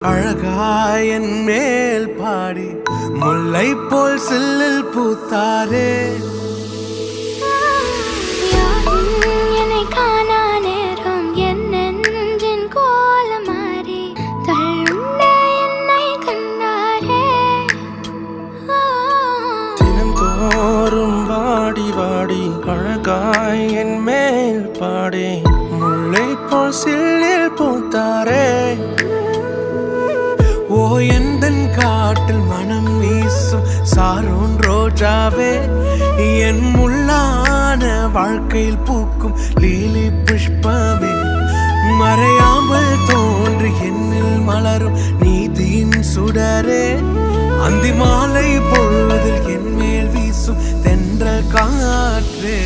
அழகாய் என் மேல் பாடி முல்லை போல் சில்லில் பூத்தாரே. என்னை காணா நேரம் என் நெஞ்சின் கோலமாறி தள்ளுண்ட என்னை கண்டாரே. தினம் தோறும் வாடி வாடி அழகாய் என் மேல் பாடி. முல்லை போல் சில்லில் வீசும் சாரும் ரோஜாவே என் முள்ளான வாழ்க்கையில் பூக்கும் லீலி புஷ்பமே. மறையாமல் தோன்றி என்னில் மலரும் நீதியின் சுடரே. அந்தி மாலை பொழுதில் என் மேல் வீசும் தென்ற காற்றே.